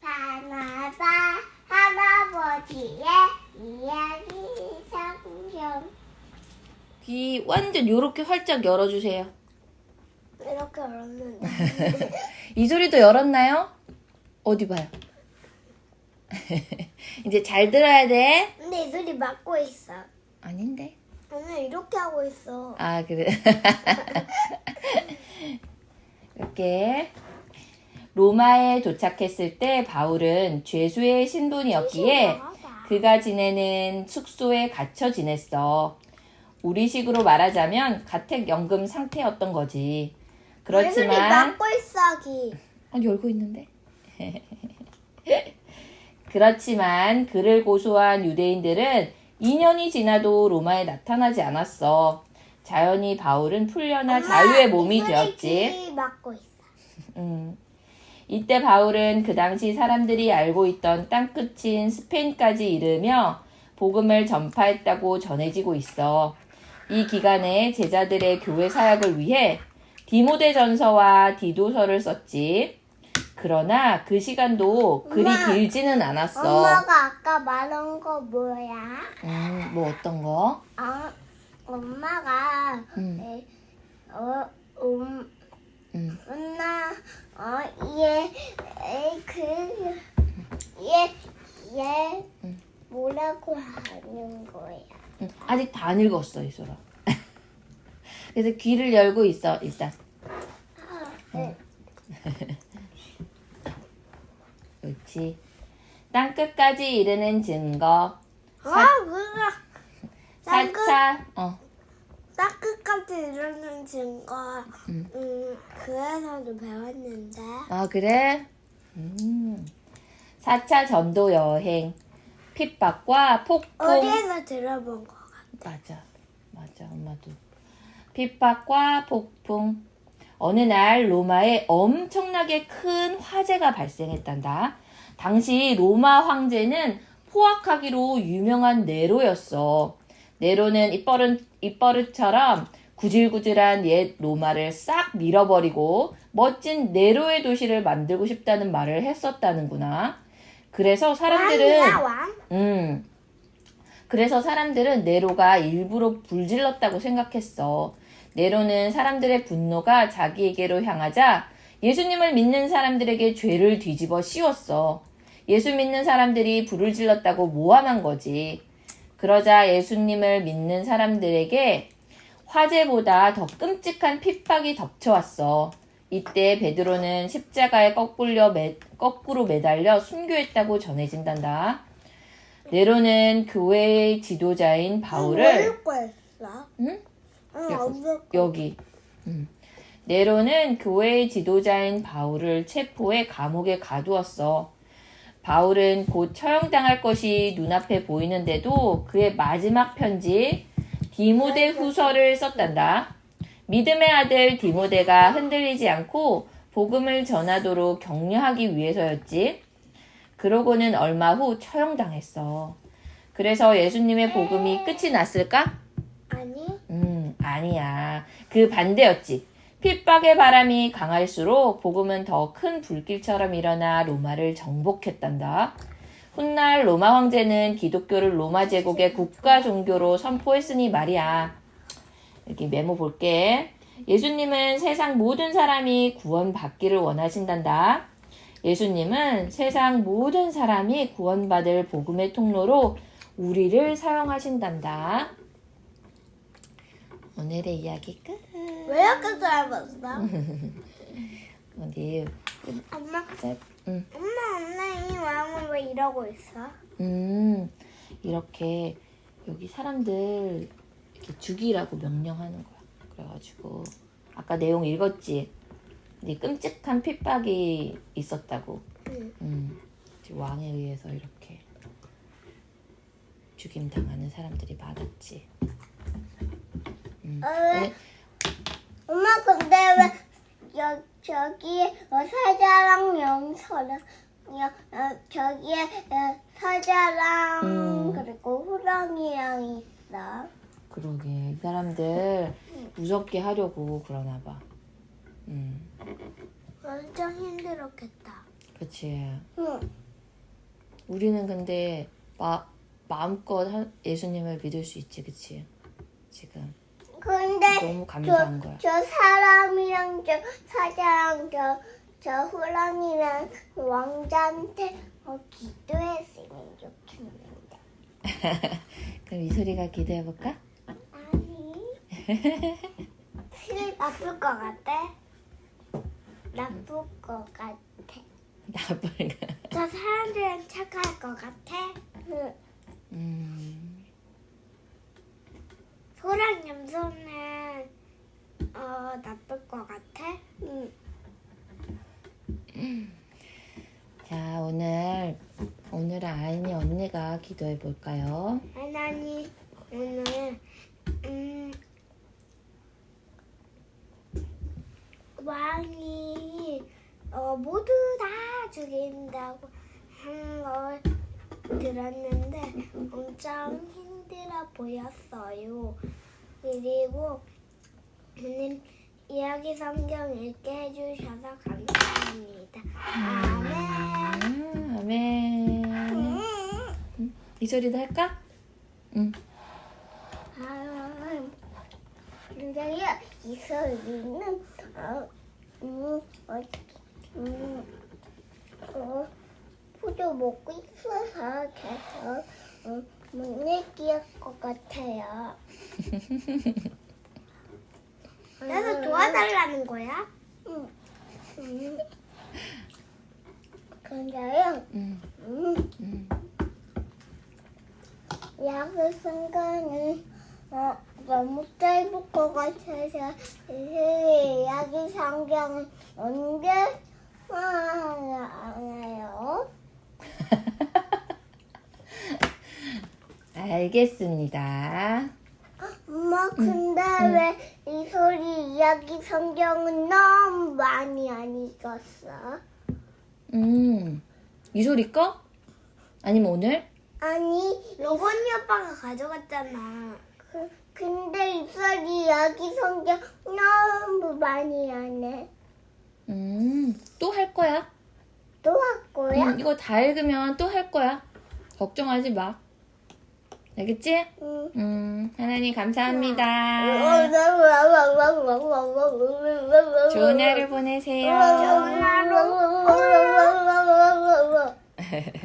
바나바 할아버지의 이야기 성경 귀 완전 요렇게 활짝 열어주세요. 이렇게 열었는데 이 소리도 열었나요? 어디 봐요. 이제 잘 들어야 돼. 근데 이 소리 막고 있어 아닌데. 오늘 이렇게 하고 있어 아, 그래. 이렇게. 로마에 도착했을 때 바울은 죄수의 신분이었기에 그가 지내는 숙소에 갇혀 지냈어. 우리식으로 말하자면 가택연금 상태였던 거지. 그렇지만 막고 있어 기 아, 열고 있는데. 그렇지만 그를 고소한 유대인들은 2년이 지나도 로마에 나타나지 않았어. 자연히 바울은 풀려나 자유의 몸이 되었지. 기 막고 있어 음. 이때 바울은 그 당시 사람들이 알고 있던 땅끝인 스페인까지 이르며 복음을 전파했다고 전해지고 있어. 이 기간에 제자들의 교회 사역을 위해 디모데 전서와 디도서를 썼지. 그러나 그 시간도 그리 엄마. 길지는 않았어. 엄마가 아까 말한 거 뭐야? 음, 뭐 어떤 거? 아, 엄마가 음. 에, 어, 음, 음. 어, 얘, 에, 그, 얘, 얘, 음. 뭐라고 하는 거야? 음, 아직 다 안 읽었어, 이소라. 그래서 귀를 열고 있어, 일단. 네. 그렇지. 땅 끝까지 이르는 증거. 아, 그가 땅끝, 4차, 어, 땅끝까지 이루는 증거, 음. 음, 그에서도 배웠는데. 아, 그래? 음. 4차 전도 여행. 핍박과 폭풍. 어디에서 들어본 거 같아? 맞아. 맞아, 엄마도. 핍박과 폭풍. 어느 날 로마에 엄청나게 큰 화재가 발생했단다. 당시 로마 황제는 포악하기로 유명한 네로였어. 네로는 입버릇, 입버릇처럼 구질구질한 옛 로마를 싹 밀어버리고 멋진 네로의 도시를 만들고 싶다는 말을 했었다는구나. 그래서 사람들은? 음. 그래서 사람들은 네로가 일부러 불질렀다고 생각했어. 네로는 사람들의 분노가 자기에게로 향하자 예수님을 믿는 사람들에게 죄를 뒤집어 씌웠어. 예수 믿는 사람들이 불을 질렀다고 모함한 거지. 그러자 예수님을 믿는 사람들에게 화재보다 더 끔찍한 핍박이 덮쳐왔어. 이때 베드로는 십자가에 거꾸로, 매, 거꾸로 매달려 순교했다고 전해진단다. 네로는 교회의 지도자인 바울을? 응? 여-. 여기 음. 네로는 교회의 지도자인 바울을 체포해 감옥에 가두었어. 바울은 곧 처형당할 것이 눈앞에 보이는데도 그의 마지막 편지 디모데 후서를 썼단다. 믿음의 아들 디모데가 흔들리지 않고 복음을 전하도록 격려하기 위해서였지. 그러고는 얼마 후 처형당했어. 그래서 예수님의 복음이 끝이 났을까? 아니, 음, 아니야. 그 반대였지. 핍박의 바람이 강할수록 복음은 더 큰 불길처럼 일어나 로마를 정복했단다. 훗날 로마 황제는 기독교를 로마 제국의 국가 종교로 선포했으니 말이야. 여기 메모 볼게. 예수님은 세상 모든 사람이 구원받기를 원하신단다. 예수님은 세상 모든 사람이 구원받을 복음의 통로로 우리를 사용하신단다. 오늘의 이야기 끝. 왜 이렇게 짧았어? 어디? 엄마, 엄마, 엄마 이 왕은 왜 이러고 있어? 음, 이렇게 여기 사람들 이렇게 죽이라고 명령하는 거야. 그래가지고 아까 내용 읽었지? 근데 끔찍한 핍박이 있었다고. 응. 음, 이제 왕에 의해서 이렇게 죽임 당하는 사람들이 많았지. 음, 어, 왜? 오늘- 엄마 근데 왜 여, 저기에 어, 사자랑 영서랑 여, 어, 저기에 어, 사자랑 음. 그리고 호랑이랑 있어. 그러게 이 사람들 무섭게 하려고 그러나 봐. 음. 엄청 힘들었겠다. 그치. 응. 우리는 근데 마, 마음껏 하- 예수님을 믿을 수 있지, 그치? 지금. 근데 너무 감사한 거야. 저 사람이랑 저 사자랑 저, 저 호랑이랑 왕자한테 어, 기도했으면 좋겠는데. 그럼 이소리가 기도해볼까? 아니. 나쁠 것 같아? 나쁠 것 같아. 나쁠 거. 저 사람들은 착할 것 같아? 응. 음, 소랑 염소는 어 나쁠 것 같아? 응. 자, 오늘, 오늘은 아이니 언니가 기도해 볼까요? 하나님 오늘 음 왕이 어, 모두 다 죽인다고 한 걸 들었는데 엄청 힘들어 보였어요. 그리고 오늘 이야기 성경 읽게 해주셔서 감사합니다. 아멘. 아. 음. 이소리도 할까? 응. 아, 근데요, 이 소리는, 어, 음, 어, 음, 어, 포도 먹고 있어서 계속, 어, 못 얘기할 것 같아요. 그래서 도와달라는 거야? 응. 음. 근데요, 응, 음, 응. 약을 쓴 거는 어, 너무 짧을 것 같아서 이 약이 성경은 언제 알아요? 알겠습니다. 엄마 근데 왜이 소리 이야기 성경은 너무 많이 안 읽었어? 음, 이소리 거? 아니면 오늘? 아니 로건이 오빠가 가져갔잖아. 그, 근데 이 소리 이야기 성경 너무 많이 안 해. 음, 또 할 거야. 또 할 거야? 음, 이거 다 읽으면 또 할 거야. 걱정하지 마. 알겠지? 응. 음, 하나님 감사합니다. 좋은 하루 보내세요. 좋은 하루.